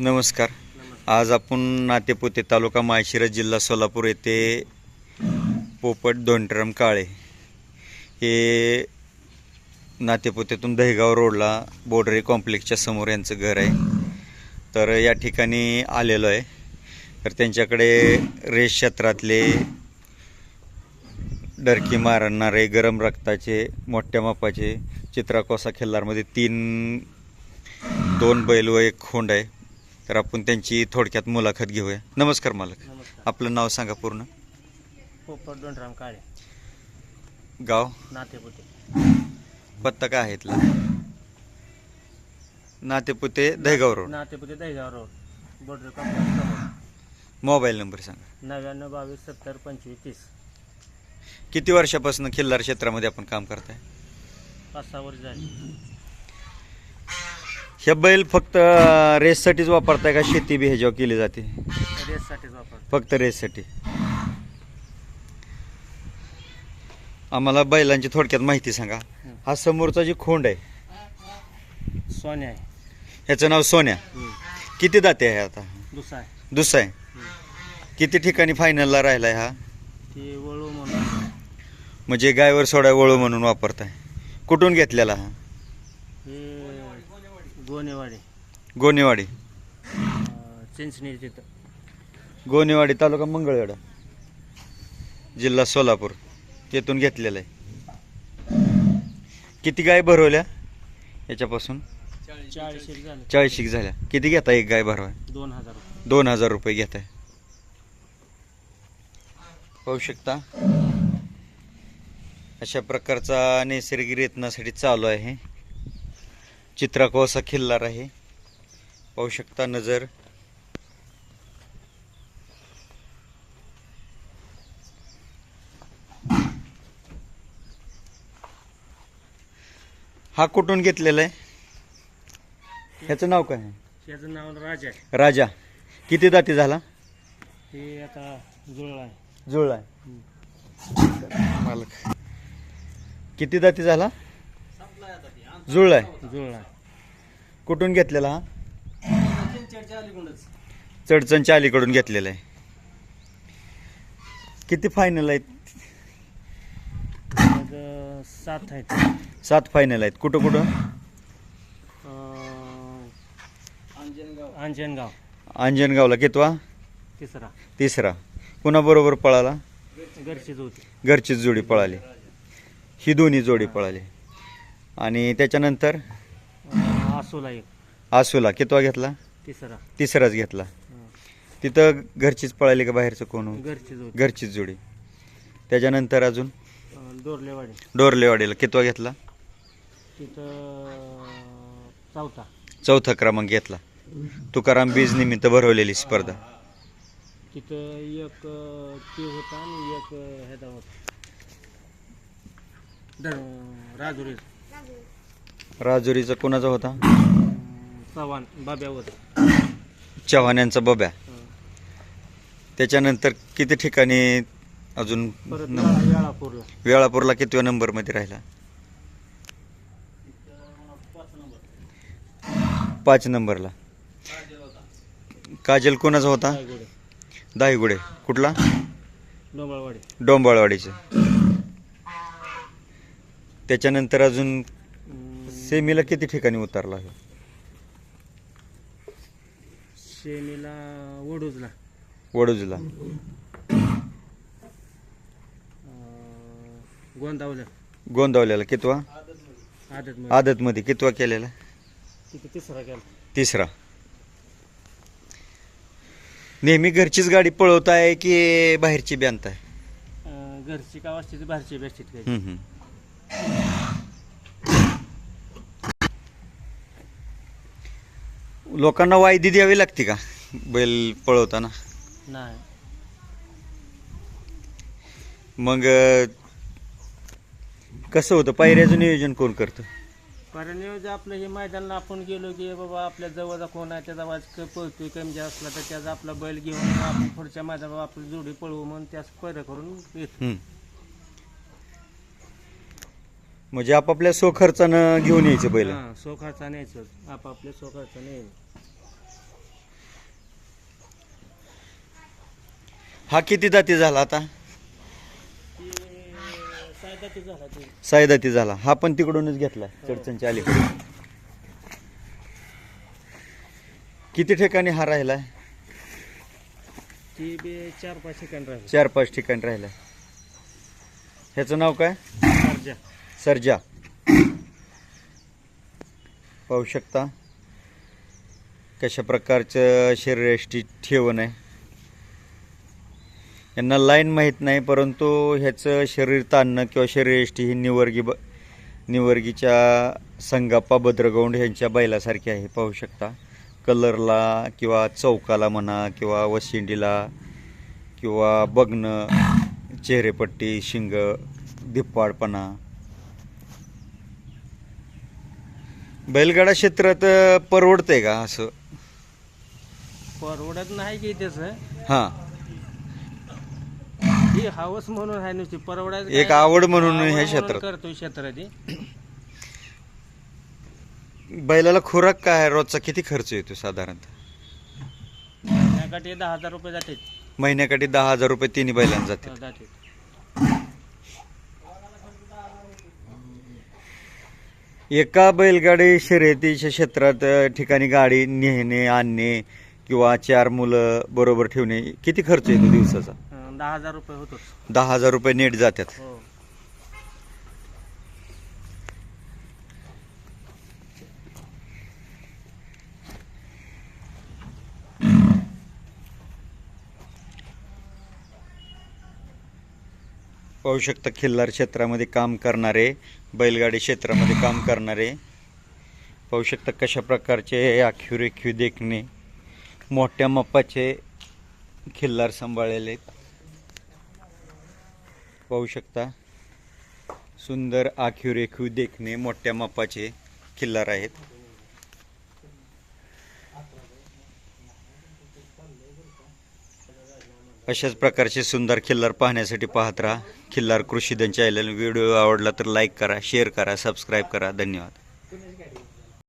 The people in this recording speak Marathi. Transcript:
नमस्कार. आज आपण नातेपुते तालुका माळशिरस जिल्हा सोलापूर येथे पोपट दोंडरम काळे हे नातेपुतेतून दहेगाव रोडला बोर्डरी कॉम्प्लेक्सच्या समोर यांचं घर आहे. तर या ठिकाणी आलेलो आहे. तर त्यांच्याकडे रेस क्षेत्रातले डरकी मारणारे गरम रक्ताचे मोठ्या मापाचे चित्राकोसा खिल्लारमध्ये तीन दोन बैल व एक खोंड आहे. तर आपण त्यांची थोडक्यात मुलाखत घेऊया. नमस्कार मालक. नमस्कार. आपलं नाव सांगा पूर्ण. पोपट काळे. गाव? नातेपुते. पत्ता काय आहे इथला? Natepute Dahegaon road. Natepute Dahigaon road. Border समोर. मोबाईल नंबर सांगा. नव्याण्णव बावीस सत्तर पंचवीस तीस. किती वर्षापासून खिल्लार क्षेत्रामध्ये आपण काम करताय? पाच सहा वर्ष झाली. हे बैल फक्त रेससाठीच वापरताय का शेती बी ह्याच्यावर केली जाते? रेससाठीच वापरतो फक्त रेससाठी. आम्हाला बैलांची थोडक्यात माहिती सांगा. हा समोरचा जी खोंड आहे सोन्या आहे. ह्याचं नाव सोन्या. किती दाते आहे आता? दुसरा आहे. दुसरा आहे. किती ठिकाणी फायनलला राहिलाय हा? ती वळू म्हणून. म्हणजे गायवर सोडा वळू म्हणून वापरताय. कुठून घेतलेला हे? गोनेवाडी. गोनेवाडी. चिंचणी तिथं. गोनेवाडी तालुका मंगळवेढा. जिल्हा सोलापूर. तेथून घेतलेला आहे. किती गाय भरवल्या याच्यापासून? चाळीस एक झालं. झाल्या. किती घेता एक गाय भरवाय? दोन हजार रुपये. दोन हजार रुपये घेताय. पाहू शकता. अशा प्रकारचा नैसर्गिक रेतनासाठी चालू आहे. चित्राकोसा खिल्लार आहे. पाहू शकता नजर. हा कुठून घेतलेला आहे? ह्याचं नाव काय? आहे त्याचं नाव राजा आहे. राजा. किती दाती झाला? हे आता जुळला आहे. जुळलाय हम्म. मालक. किती दाती झाला? जुळलाय जुळला आहे कुठून घेतलेला हा? चडचणच्या अलीकडून घेतलेला आहे. किती फायनल आहेत? सात आहेत. सात फायनल आहेत. कुठं कुठं? अं, अंजनगाव अंजनगावला कितवा तिसरा. तिसरा. कुणाबरोबर पळाला? घरचीच होती. घरचीच जोडी पळाली. ही दोन्ही जोडी पळाली. आणि त्याच्यानंतर? आसूला एक. आसूला. कितवा घेतला? तिसरा. तिसराच घेतला. तिथं घरचीच पळाली का बाहेरचं कोण? घरचीच होती. घरचीच जोडी. त्याच्यानंतर अजून? अं, दोरलेवाडी डोरलेवाडीला. कितवा घेतला? तिथं चौथा. चौथा क्रमांक घेतला. तुकाराम बीज निमित्त भरवलेली स्पर्धा. तिथं एक अं, ते होता आणि एक अं, ह्याचा होता. राजुरीचा कोणाचा होता? चव्हाण बाब्या होता चव्हाण्यांचा बब्या. त्याच्यानंतर किती ठिकाणी अजून परत न- वेळापूरला. वेळापूरला कितव्या नंबरमध्ये राहिला? पाच नंबरला. काजल कोणाचा होता? रायगड दाहीगुडे. कुठला? डोंबळवाडी. डोंबाळवाडीचे. त्याच्यानंतर अजून सेमीला किती ठिकाणी उतरला आहे शेमीला वडूजला. वडूजला. गोंदावलं. गोंदावल्याला कितवा? आदत आदतमध्ये. कितवा केलेला? तिथे तिसरा गेला तिसरा. नेहमी घरचीच गाडी पळवताय की बाहेरची बँत आहे घरची का वाजते बाहेरची काही हम्म, लोकांना वायदी द्यावी लागते का? बैल पळवताना? नाही. मग अं, कसं होतं? पायऱ्याचं नियोजन कोण करतं? कारण जे आपलं हे मैदानाला आपण गेलो की बाबा आपल्या जवळचा कोण आहे? त्याचा आवाज क पळतोय कमी जास्त असला तर त्याचा आपला बैल घेऊन आपण पुढच्या मैदानावर आपली जोडी पळवू म्हणून त्यास पैर करून येतो. हम्म. म्हणजे आपापल्या स्वखर्चानं घेऊन यायचं बैल? हां, सो खर्चा न्यायचं आपापल्या सो खर्चा न्यायचं हा किती दाती झाला आता? ती सायदा ते झाला. ते सायदाती झाला हा पण तिकडूनच घेतला चडचणच्या अलीकडे किती ठिकाणी हा ती बी चार पाच राहिली. चार पाच ठिकाणी राहिलाय. ह्याचं नाव काय? सर्जा. पाहू शकता कशा प्रकारचं शरीरयष्टी ठेवण आहे. यांना लाईन माहीत नाही परंतु ह्याचं शरीर ताणणं किंवा शरीरयष्टी ही निवर्गी ब निवर्गीच्या संगाप्पा भद्रगौंड ह्यांच्या बैलासारखी आहे पाहू शकता. कलरला किंवा चौकाला म्हणा किंवा वशिंडीला किंवा बघणं चेहरेपट्टी शिंग धिप्पाडपणा. बैलगाडा क्षेत्रात परवडतंय का असं? परवडत नाही की त्याचं. हां. ही हावस म्हणून आहे नुसती परवडायचं एक काय? आवड म्हणून आवड ह्या म्हणून क्षेत्रात. करतोय क्षेत्रात ही. बैलाला खुराक काय आहे? रोजचा किती खर्च येतो साधारणतः महिन्याकाठी दहा हजार रुपये जाते महिन्याकाठी दहा हजार रुपये तिन्ही बैलांना जाते जाते एका बैलगाडी शर्यतीच्या क्षेत्रात अं, ठिकाणी गाडी नेणे आणणे किंवा चार मुलं बरोबर ठेवणे किती खर्च येतो दिवसाचा दहा हजार रुपये होतोच. दहा हजार रुपये नेट जातात हो. पाहू शकता खिल्लार क्षेत्रामध्ये काम करणारे बैलगाडी क्षेत्रामध्ये काम करणारे. पाहू शकता कशा प्रकारचे आखीव रेखीव देखणे. मोठ्या मापाचे खिल्लार सांभाळलेले आहेत. पाहू शकता. सुंदर आखीव रेखीव देखणे मोठ्या मापाचे खिल्लार आहेत. अशाच प्रकारचे सुंदर खिल्लार पाहण्यासाठी पाहत राहा. खिल्लार कृषीधन चॅनल व्हिडिओ आवडला तर लाईक करा शेअर करा सबस्क्राईब करा. धन्यवाद.